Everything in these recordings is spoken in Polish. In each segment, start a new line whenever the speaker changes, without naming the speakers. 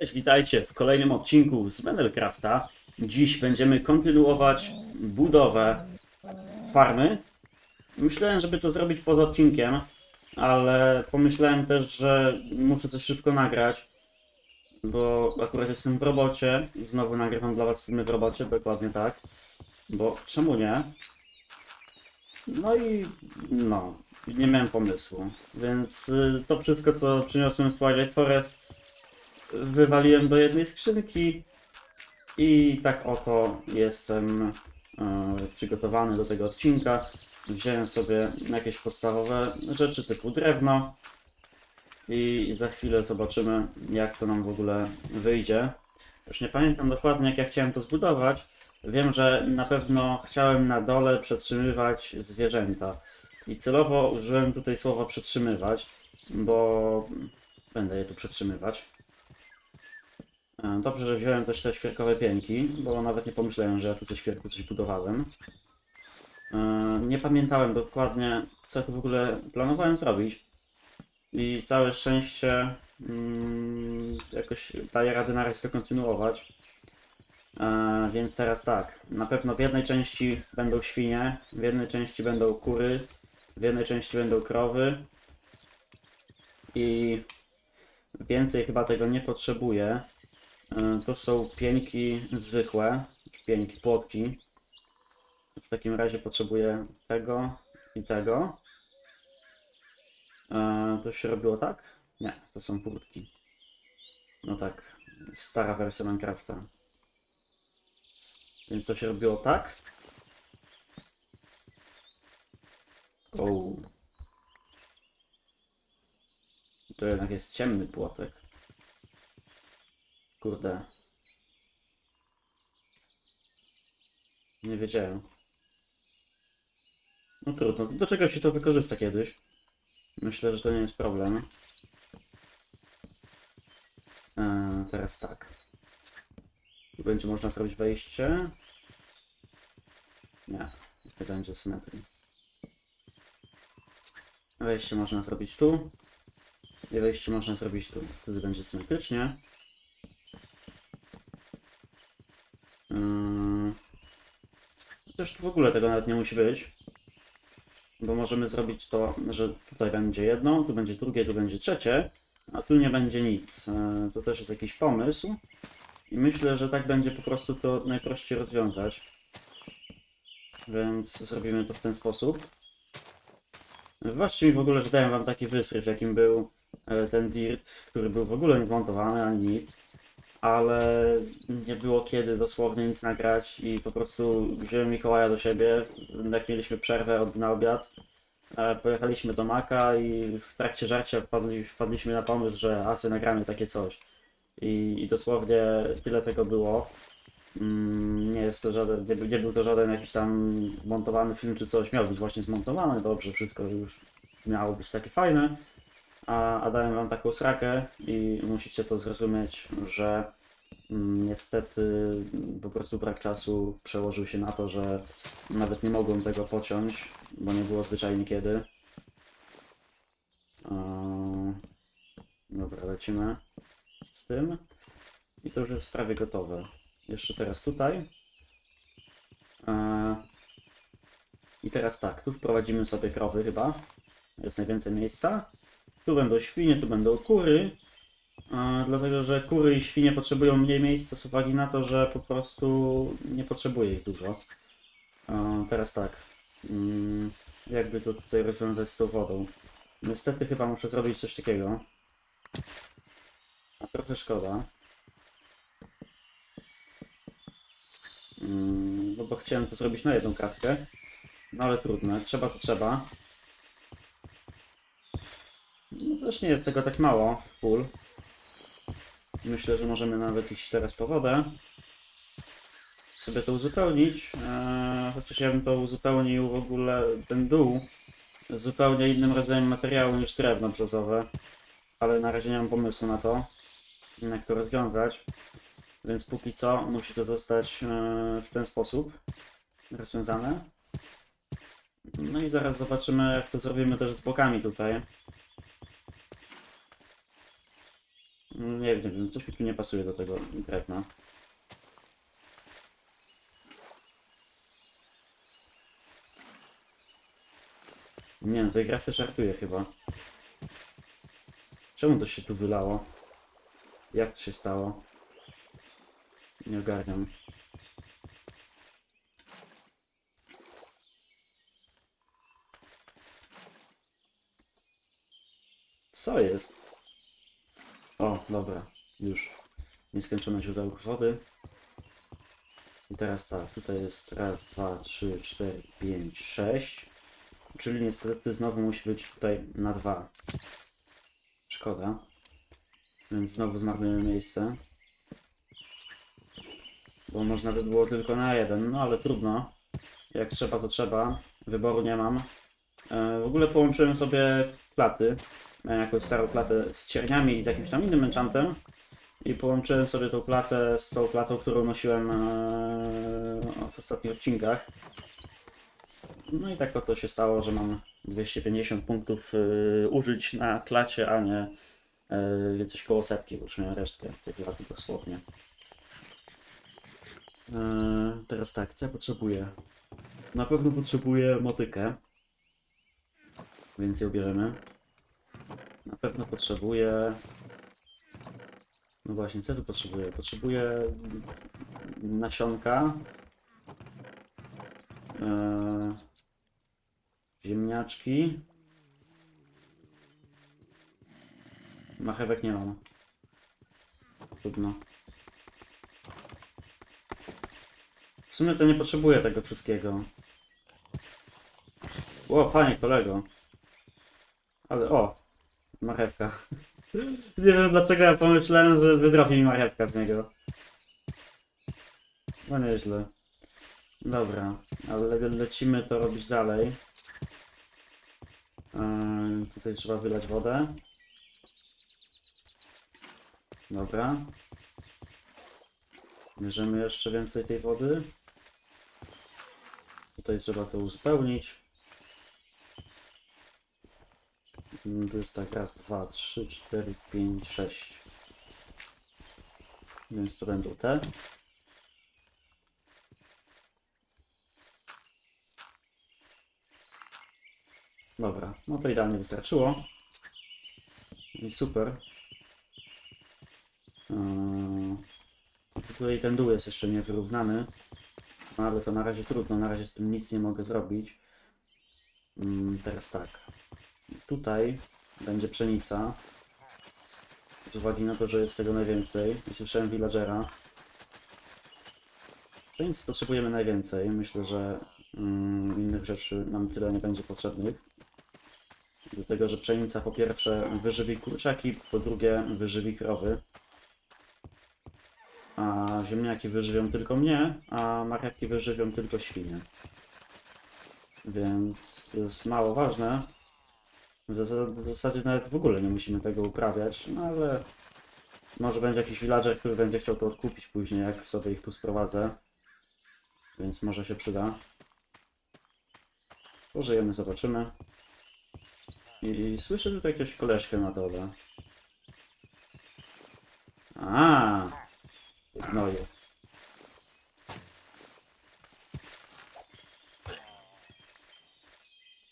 Cześć, witajcie w kolejnym odcinku z Menelcrafta. Dziś będziemy kontynuować budowę farmy. Myślałem, żeby to zrobić poza odcinkiem, ale pomyślałem też, że muszę coś szybko nagrać, bo akurat jestem w robocie. Znowu nagrywam dla was filmy w robocie, dokładnie tak. Bo czemu nie? No i no, nie miałem pomysłu, więc y, to wszystko, co przyniosłem z Twilight Forest, wywaliłem do jednej skrzynki i tak oto jestem e, przygotowany do tego odcinka. Wziąłem sobie jakieś podstawowe rzeczy typu drewno i za chwilę zobaczymy jak to nam w ogóle wyjdzie. Już nie pamiętam dokładnie jak ja chciałem to zbudować. Wiem, że na pewno chciałem na dole przetrzymywać zwierzęta. I celowo użyłem tutaj słowa przetrzymywać, bo będę je tu przetrzymywać. E, Dobrze, że wziąłem też te świerkowe pięki, bo nawet nie pomyślałem, że ja tu ze świerku coś budowałem. E, Nie pamiętałem dokładnie, co tu w ogóle planowałem zrobić. I całe szczęście mm, jakoś daję radę na razie to kontynuować. E, Więc teraz tak, na pewno w jednej części będą świnie, w jednej części będą kury, w jednej części będą krowy. I więcej chyba tego nie potrzebuję. E, To są pieńki zwykłe, pieńki, płotki. W takim razie potrzebuję tego i tego. E, To się robiło tak? Nie, to są płotki. No tak, stara wersja Minecrafta. Więc to się robiło tak. O. To jednak jest ciemny płotek. Kurde. Nie wiedziałem. No trudno, do czego się to wykorzysta kiedyś? Myślę, że to nie jest problem. Eee, teraz tak. Tu będzie można zrobić wejście. Nie, nie będzie symetrii. Wejście można zrobić tu. I wejście można zrobić tu. Wtedy będzie symetrycznie. Yy. Chociaż w ogóle tego nawet nie musi być. Bo możemy zrobić to, że tutaj będzie jedno, tu będzie drugie, tu będzie trzecie, a tu nie będzie nic. Yy, To też jest jakiś pomysł. I myślę, że tak będzie po prostu to najprościej rozwiązać. Więc zrobimy to w ten sposób. Wybaczcie mi w ogóle, że dałem wam taki wysryw, jakim był e, ten dirt, który był w ogóle nie ani nic. Ale nie było kiedy dosłownie nic nagrać i po prostu wziąłem Mikołaja do siebie, jak mieliśmy przerwę od, na obiad. e, Pojechaliśmy do Maka i w trakcie żarcia wpadli, wpadliśmy na pomysł, że asy nagramy takie coś. I, I dosłownie tyle tego było. Mm, Nie jest to żaden, nie, nie był to żaden jakiś tam montowany film czy coś. Miał być właśnie zmontowany, dobrze, wszystko już miało być takie fajne. A, a dałem wam taką srakę i musicie to zrozumieć, że mm, niestety po prostu brak czasu przełożył się na to, że nawet nie mogłem tego pociąć, bo nie było zwyczajnie kiedy. Dobra, lecimy z tym. I to już jest prawie gotowe. Jeszcze teraz tutaj. I teraz tak, tu wprowadzimy sobie krowy chyba. Jest najwięcej miejsca. Tu będą świnie, tu będą kury. Dlatego, że kury i świnie potrzebują mniej miejsca z uwagi na to, że po prostu nie potrzebuje ich dużo. Teraz tak. Mm, jakby to tutaj rozwiązać z tą wodą? Niestety chyba muszę zrobić coś takiego. A trochę szkoda. Mm, No bo chciałem to zrobić na jedną kartkę. No ale trudne, trzeba to trzeba. No też nie jest tego tak mało, pól. Myślę, że możemy nawet iść teraz po wodę. Sobie to uzupełnić. Eee, chociaż ja bym to uzupełnił w ogóle ten dół zupełnie innym rodzajem materiału niż drewno brzozowe. Ale na razie nie mam pomysłu na to, jak to rozwiązać. Więc póki co musi to zostać e, w ten sposób rozwiązane. No i zaraz zobaczymy, jak to zrobimy też z bokami tutaj. Nie wiem, wiem, coś mi tu nie pasuje do tego drewna. Nie no, tej gra se żartuje chyba. Czemu to się tu wylało? Jak to się stało? Nie ogarniam. Co jest? O, dobra, już. Nieskończone źródełko wody. I teraz tak, tutaj jest raz, dwa, trzy, cztery, pięć, sześć. Czyli niestety znowu musi być tutaj na dwa. Szkoda. Więc znowu zmarnujemy miejsce. Bo można by było tylko na jeden, no ale trudno. Jak trzeba, to trzeba. Wyboru nie mam. E, w ogóle połączyłem sobie klaty. Miałem jakąś starą klatę z cierniami i z jakimś tam innym enchantem. I połączyłem sobie tą klatę z tą klatą, którą nosiłem e, w ostatnich odcinkach. No i tak oto się stało, że mam 250 punktów y, użyć na klacie, a nie y, coś koło setki, bo już miałem resztkę tej klaty dosłownie. Teraz tak, co ja potrzebuję? Na pewno potrzebuję motykę, więc ją bierzemy. Na pewno potrzebuję... No właśnie, co tu potrzebuję? Potrzebuję nasionka. Eee, ziemniaczki. Marchewek nie mam. Trudno. W sumie to nie potrzebuję tego wszystkiego. O, panie kolego. Ale o, marchewka. Nie wiem dlaczego ja pomyślałem, że wydrobi mi marchewka z niego. No nieźle. Dobra, ale le lecimy to robić dalej. Yy, tutaj trzeba wylać wodę. Dobra. Bierzemy jeszcze więcej tej wody. Tutaj trzeba to uzupełnić. Mm, To jest tak raz, dwa, trzy, cztery, pięć, sześć. Więc to będą te. Dobra, no to idealnie wystarczyło. I super. Eee, tutaj ten dół jest jeszcze niewyrównany. No ale to na razie trudno, na razie z tym nic nie mogę zrobić. Mm, teraz tak. Tutaj będzie pszenica. Z uwagi na to, że jest tego najwięcej. I słyszałem villagera. Pszenicy potrzebujemy najwięcej. Myślę, że mm, innych rzeczy nam tyle nie będzie potrzebnych. Dlatego, że pszenica po pierwsze wyżywi kurczaki, po drugie wyżywi krowy. A ziemniaki wyżywią tylko mnie, a marchewki wyżywią tylko świnie. Więc to jest mało ważne. W zas- w zasadzie nawet w ogóle nie musimy tego uprawiać, no ale może będzie jakiś villager, który będzie chciał to odkupić później, jak sobie ich tu sprowadzę. Więc może się przyda. Pożyjemy, zobaczymy. I słyszę tutaj jakiegoś koleżkę na dole. A, Gnoje.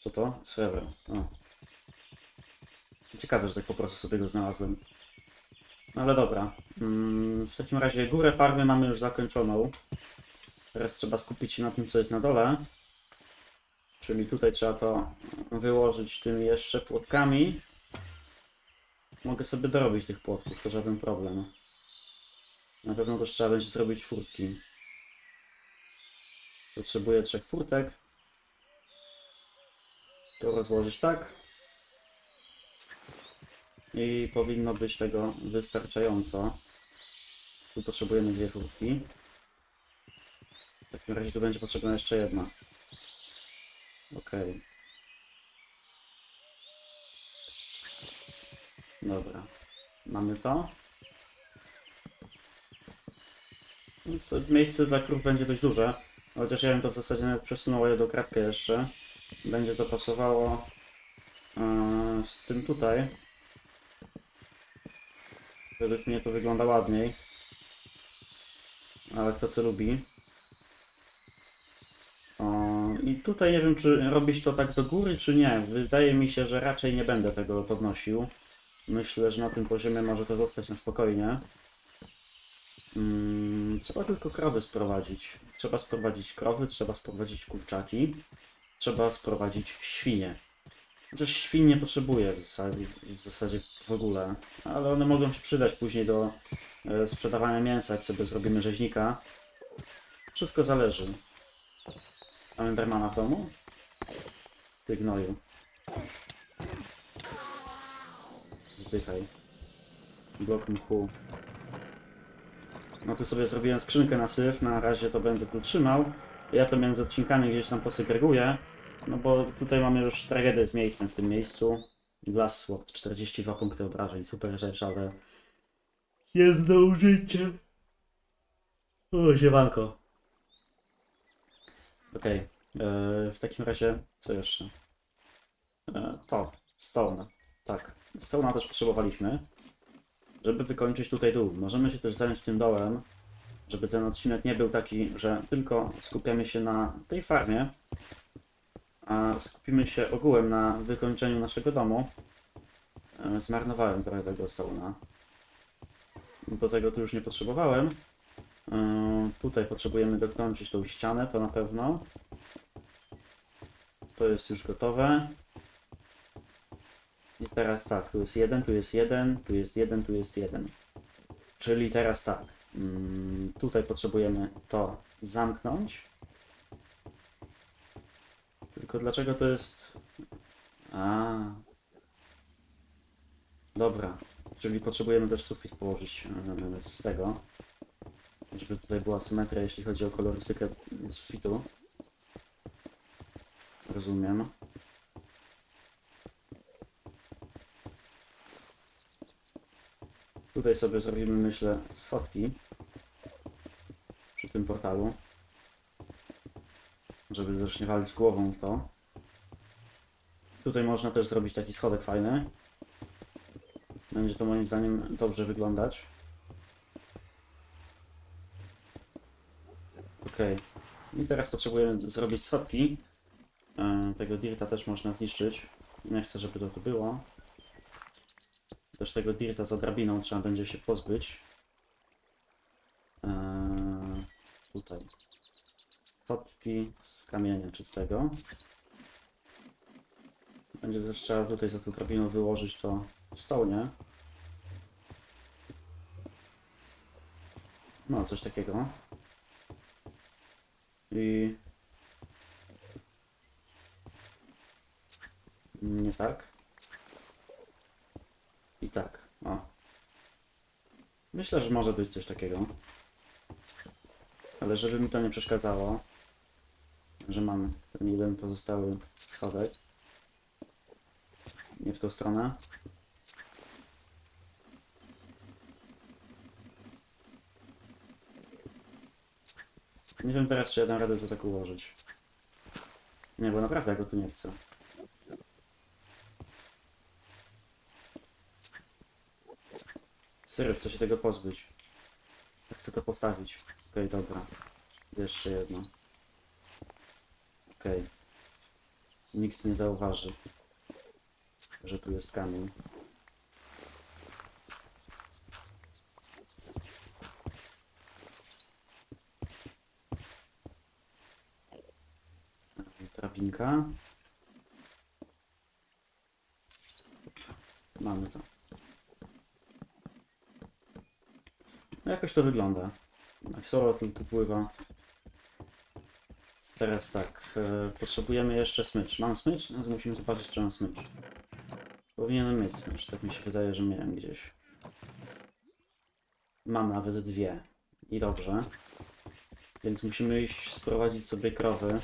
Co to? Serwer. O. Ciekawe, że tak po prostu sobie go znalazłem. No ale dobra. Mm, w takim razie górę farmy mamy już zakończoną. Teraz trzeba skupić się na tym, co jest na dole. Czyli tutaj trzeba to wyłożyć tymi jeszcze płotkami. Mogę sobie dorobić tych płotków, to żaden problem. Na pewno też trzeba będzie zrobić furtki. Potrzebuję trzech furtek. To rozłożyć tak. I powinno być tego wystarczająco. Tu potrzebujemy dwie furtki. W takim razie tu będzie potrzebna jeszcze jedna. Okej. Dobra. Mamy to. No to miejsce dla krów będzie dość duże. Chociaż ja bym to w zasadzie nawet przesunął je do kratkę jeszcze. Będzie to pasowało e, z tym tutaj. Według mnie to wygląda ładniej. Ale kto co lubi. I tutaj nie wiem, czy robić to tak do góry, czy nie. Wydaje mi się, że raczej nie będę tego podnosił. Myślę, że na tym poziomie może to zostać na spokojnie. Mm, trzeba tylko krowy sprowadzić. Trzeba sprowadzić krowy, trzeba sprowadzić kurczaki. Trzeba sprowadzić świnie. Chociaż świn nie potrzebuję w zasadzie, w zasadzie w ogóle, ale one mogą się przydać później do e, sprzedawania mięsa, jak sobie zrobimy rzeźnika. Wszystko zależy. Mamy Endermana w domu? Ty gnoju. Zdychaj. Blok mchu. No tu sobie zrobiłem skrzynkę na syf, na razie to będę tu trzymał. Ja to między odcinkami gdzieś tam posegreguję. No bo tutaj mamy już tragedię z miejscem w tym miejscu. Glass Sword, 42 punkty obrażeń, super rzecz, ale... Jedno użycie. O, siemanko. Okej, e, w takim razie, co jeszcze? E, to, Stone. Tak, Stone'a też potrzebowaliśmy, żeby wykończyć tutaj dół. Możemy się też zająć tym dołem, żeby ten odcinek nie był taki, że tylko skupiamy się na tej farmie, skupimy się ogółem na wykończeniu naszego domu. E, Zmarnowałem trochę tego stołna. Do tego tu już nie potrzebowałem. E, Tutaj potrzebujemy dokończyć tą ścianę, to na pewno. To jest już gotowe. I teraz tak, tu jest jeden, tu jest jeden, tu jest jeden, tu jest jeden. Czyli teraz tak, mm, tutaj potrzebujemy to zamknąć. Tylko dlaczego to jest... A. Dobra, czyli potrzebujemy też sufit położyć e, z tego. Żeby tutaj była symetria, jeśli chodzi o kolorystykę sufitu. Rozumiem. Tutaj sobie zrobimy, myślę, schodki przy tym portalu, żeby też nie walić głową w to. Tutaj można też zrobić taki schodek fajny. Będzie to moim zdaniem dobrze wyglądać. Okej. I teraz potrzebujemy zrobić schodki. E, Tego dirta też można zniszczyć. Nie chcę, żeby to tu było. Też tego dirta za drabiną trzeba będzie się pozbyć. Eee, tutaj. Z kamienia czystego. Będzie też trzeba tutaj za tą drabiną wyłożyć to w stołnie. No, coś takiego. I... Nie tak. I tak, o. Myślę, że może być coś takiego. Ale żeby mi to nie przeszkadzało, że mam ten jeden pozostały schodek. Nie w tą stronę. Nie wiem teraz, czy ja dam radę to tak ułożyć. Nie, bo naprawdę go tu nie chcę. Serio, chcę się tego pozbyć. Chcę to postawić. Okej, dobra. Jeszcze jedno. Okej. Nikt nie zauważy, że tu jest kamień. Drabinka. Mamy to. No jakoś to wygląda. Axolotl tu pływa. Teraz tak, e, potrzebujemy jeszcze smycz. Mam smycz? No to musimy zobaczyć, czy mam smycz. Powinienem mieć smycz, tak mi się wydaje, że miałem gdzieś. Mam nawet dwie. I dobrze. Więc musimy iść sprowadzić sobie krowy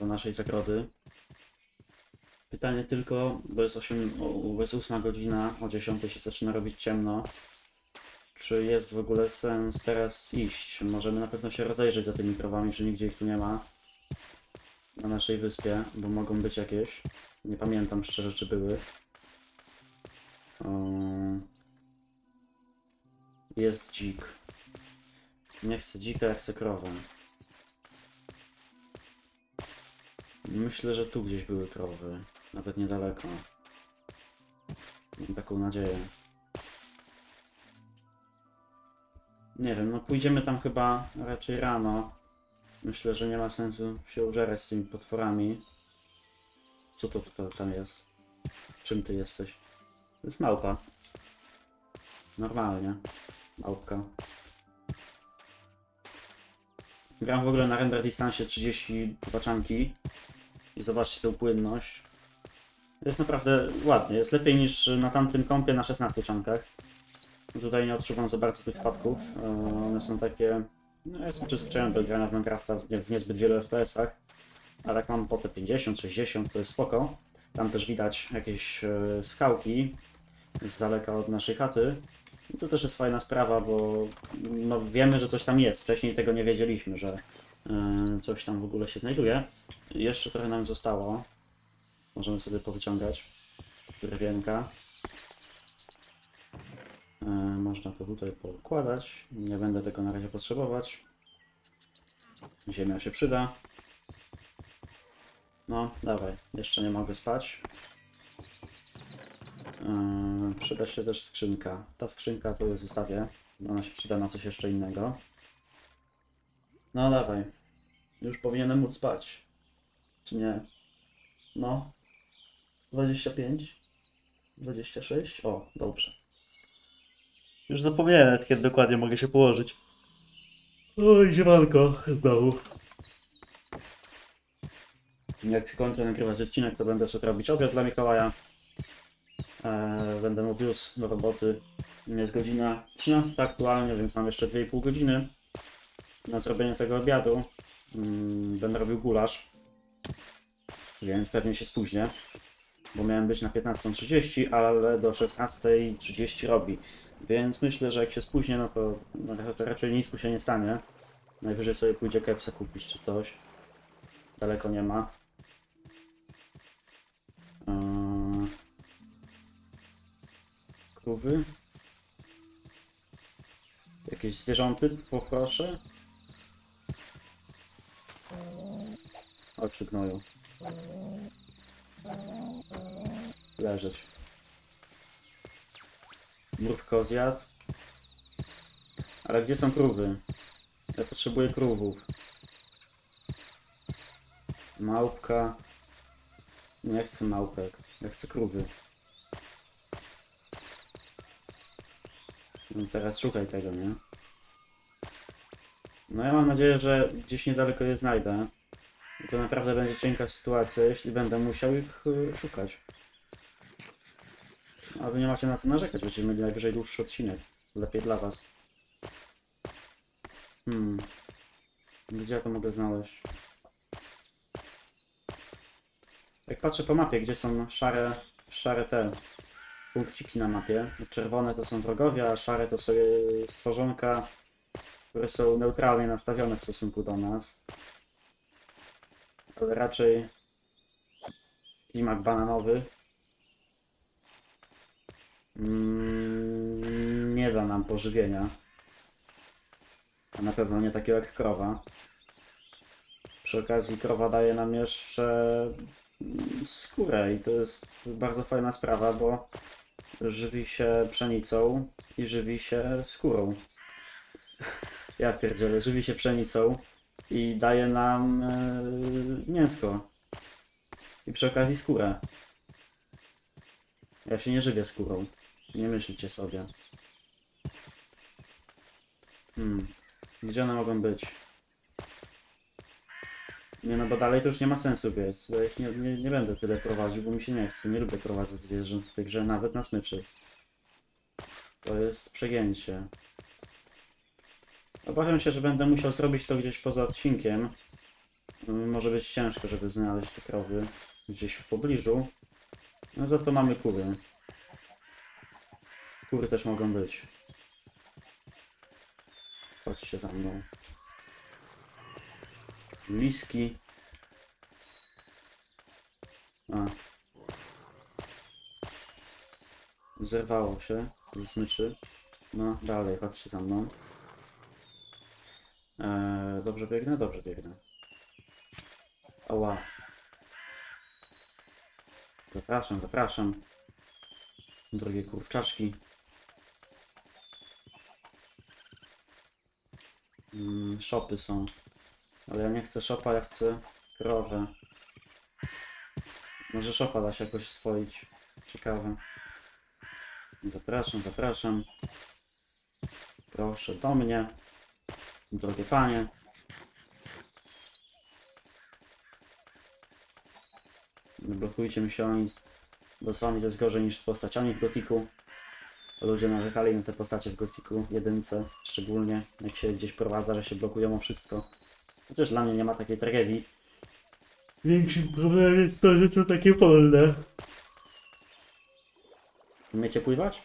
do naszej zagrody. Pytanie tylko, bo jest, 8, o, jest 8 godzina, o 10 się zaczyna robić ciemno. Czy jest w ogóle sens teraz iść? Możemy na pewno się rozejrzeć za tymi krowami, czy nigdzie ich tu nie ma. Na naszej wyspie, bo mogą być jakieś. Nie pamiętam szczerze, czy były. Jest dzik. Nie chcę dzika, ja chcę krowę. Myślę, że tu gdzieś były krowy. Nawet niedaleko. Mam taką nadzieję. Nie wiem, no pójdziemy tam chyba raczej rano. Myślę, że nie ma sensu się użerać z tymi potworami. Co to, to tam jest? Czym ty jesteś? To jest małpa. Normalnie. Małpka. Gram w ogóle na render distance 30 baczanki. I zobaczcie tę płynność. Jest naprawdę ładnie. Jest lepiej niż na tamtym kompie na 16 czankach. Tutaj nie odczuwam za bardzo tych spadków. E, One są takie... No, ja jestem przyzwyczajony do grania w Minecrafta w, nie, niezbyt wielu FPS-ach. Ale jak mam po te 50, 60, to jest spoko. Tam też widać jakieś e, skałki z daleka od naszej chaty. I to też jest fajna sprawa, bo no, wiemy, że coś tam jest. Wcześniej tego nie wiedzieliśmy, że e, coś tam w ogóle się znajduje. Jeszcze trochę nam zostało. Możemy sobie powyciągać drewienka. E, można to tutaj poukładać. Nie będę tego na razie potrzebować. Ziemia się przyda. No, dawaj. Jeszcze nie mogę spać. Yy, przyda się też skrzynka. Ta skrzynka to zostawię. Ona się przyda na coś jeszcze innego. No dawaj. Już powinienem móc spać. Czy nie? No. 25. 26. O, dobrze. Już zapomniałem nawet, kiedy dokładnie mogę się położyć. Oj, ziemanko, znowu. Jak skończę nagrywać odcinek, to będę szedł robić obiad dla Mikołaja. Eee, będę mu wiózł do roboty. Jest godzina 13 aktualnie, więc mam jeszcze 2,5 godziny na zrobienie tego obiadu. Mm, będę robił gulasz, więc pewnie się spóźnię, bo miałem być na 15.30, ale do 16.30 robi. Więc myślę, że jak się spóźnię, no to, no to raczej nic mu się nie stanie. Najwyżej sobie pójdzie kepsa kupić czy coś. Daleko nie ma. Eee, Krówy. Jakieś zwierząty poproszę. Oczy gnoją. Leżeć. Mrówko zjadł. Ale gdzie są krówy? Ja potrzebuję krówów. Małpka. Nie chcę małpek. Ja chcę krówy. No teraz szukaj tego, nie? No ja mam nadzieję, że gdzieś niedaleko je znajdę. I to naprawdę będzie cienka sytuacja, jeśli będę musiał ich y, szukać. A wy nie macie na co narzekać, będziemy mieli najwyżej dłuższy odcinek. Lepiej dla was. Hmm. Gdzie ja to mogę znaleźć? Jak patrzę po mapie, gdzie są szare, szare te punkciki na mapie. Czerwone to są wrogowie, a szare to są stworzonka, które są neutralnie nastawione w stosunku do nas. Ale raczej klimat bananowy mm, nie da nam pożywienia. A na pewno nie takiego jak krowa. Przy okazji krowa daje nam jeszcze mm, skórę i to jest bardzo fajna sprawa, bo żywi się pszenicą i żywi się skórą. Ja pierdzielę, żywi się pszenicą i daje nam e, mięsko. I przy okazji skórę. Ja się nie żywię skórą. Nie myślcie sobie. Hmm. Gdzie one mogą być? Nie no, bo dalej to już nie ma sensu biec. Ja ich nie, nie, nie będę tyle prowadził, bo mi się nie chce. Nie lubię prowadzić zwierząt w tej grze, nawet na smyczy. To jest przegięcie. Obawiam się, że będę musiał zrobić to gdzieś poza odcinkiem. Mm, Może być ciężko, żeby znaleźć te krowy gdzieś w pobliżu. No za to mamy kury. Kury też mogą być. Chodźcie za mną. Liski. A. Zerwało się ze smyczy. No, dalej, chodźcie za mną. Eee, dobrze biegnę? Dobrze biegnę. Ała. Zapraszam, zapraszam. Drogie kurczaczki. Mm, shopy są. Ale ja nie chcę shopa, ja chcę krowę. Może shopa da się jakoś swoić. Ciekawe. Zapraszam, zapraszam. Proszę do mnie. Drogie panie. Nie blokujcie mi się o nic. Bo z wami to jest gorzej niż z postaciami w Gotiku. Ludzie narzekali na te postacie w Gotiku, jedynce szczególnie, jak się gdzieś prowadza, że się blokują o wszystko. Chociaż dla mnie nie ma takiej tragedii. Większym problemem jest to, że są takie wolne. Umiecie pływać?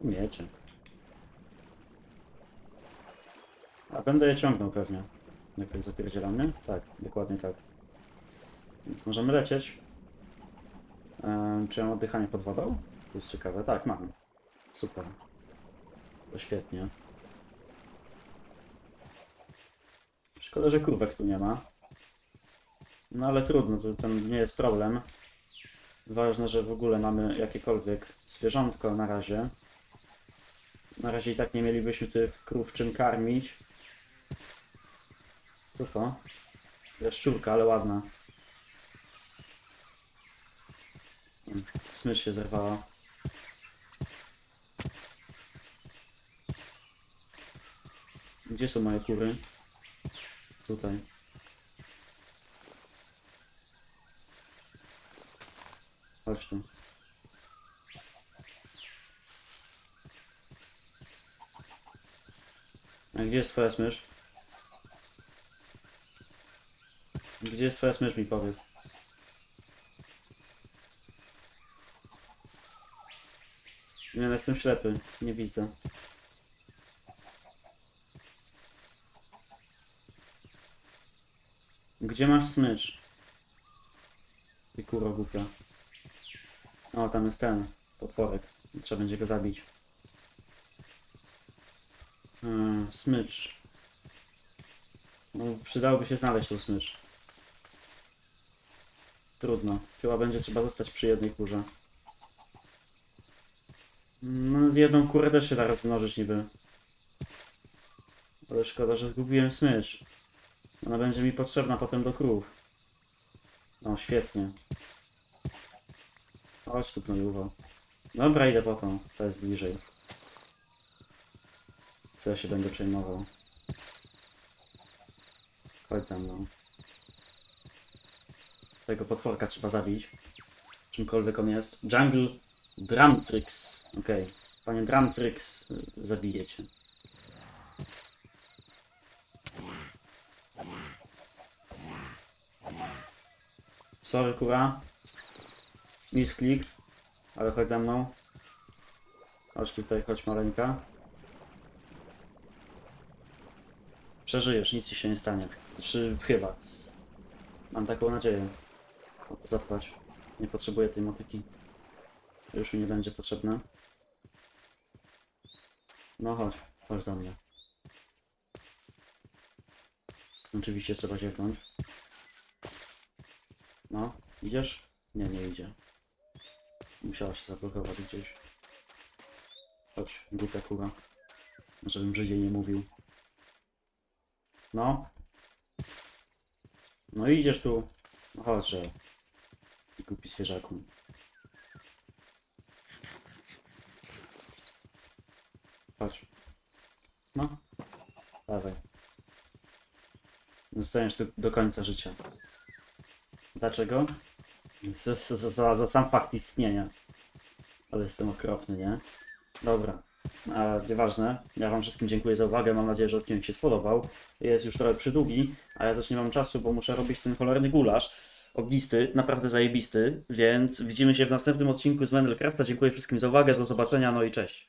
Umiecie. A będę je ciągnął pewnie. Jak zapierdzielam, nie? Tak, dokładnie tak. Więc możemy lecieć. Czy mam oddychanie pod wodą? To jest ciekawe. Tak, mam. Super. To świetnie. Szkoda, że kurwek tu nie ma. No ale trudno, to ten nie jest problem. Ważne, że w ogóle mamy jakiekolwiek zwierzątko na razie. Na razie i tak nie mielibyśmy tych krów czym karmić. Co to? Jaszczurka, ale ładna. Smycz się zerwała. Gdzie są moje kury? Tutaj. Chodź tu. A gdzie jest twoja smycz? Gdzie jest twoja smycz mi powiedz? Nie, jestem ślepy, nie widzę. Gdzie masz smycz? Ty kuro głupia. O, tam jest ten, potworek. Trzeba będzie go zabić. Hmm, smycz. No, przydałoby się znaleźć tą smycz. Trudno. Chyba będzie trzeba zostać przy jednej kurze. No, z jedną kurę też się da rozmnożyć niby. Ale szkoda, że zgubiłem smycz. Ona będzie mi potrzebna potem do krów. O, świetnie. Chodź tu, gnojuwo. Dobra, idę po tą. To jest bliżej. Co ja się będę przejmował? Chodź za mną. Tego potworka trzeba zabić. Czymkolwiek on jest. Jungle Dramtrix. Okej. Panie Dramtrix, zabijecie. Sorry, kura. Misklik. Ale chodź za mną. Chodź tutaj, chodź maleńka. Przeżyjesz, nic ci się nie stanie. Znaczy, chyba. Mam taką nadzieję. Zapłać. Nie potrzebuję tej motyki. Już mi nie będzie potrzebne. No chodź, chodź do mnie. Oczywiście trzeba ziewnąć. No, idziesz? Nie, nie idzie. Musiała się zablokować gdzieś. Chodź, głupia kura. Żebym Brzydziej nie mówił. No. No idziesz tu. No chodź, że. Głupi zwierzaku. Chodź. No. Dawaj. Zostaniesz tu do końca życia. Dlaczego? Za, za, za, za sam fakt istnienia. Ale jestem okropny, nie? Dobra. A nieważne. Ja wam wszystkim dziękuję za uwagę. Mam nadzieję, że odcinek się spodobał. Jest już trochę przydługi, a ja też nie mam czasu, bo muszę robić ten cholerny gulasz. Ognisty, naprawdę zajebisty, więc widzimy się w następnym odcinku z Mendelcrafta. Dziękuję wszystkim za uwagę, do zobaczenia, no i cześć.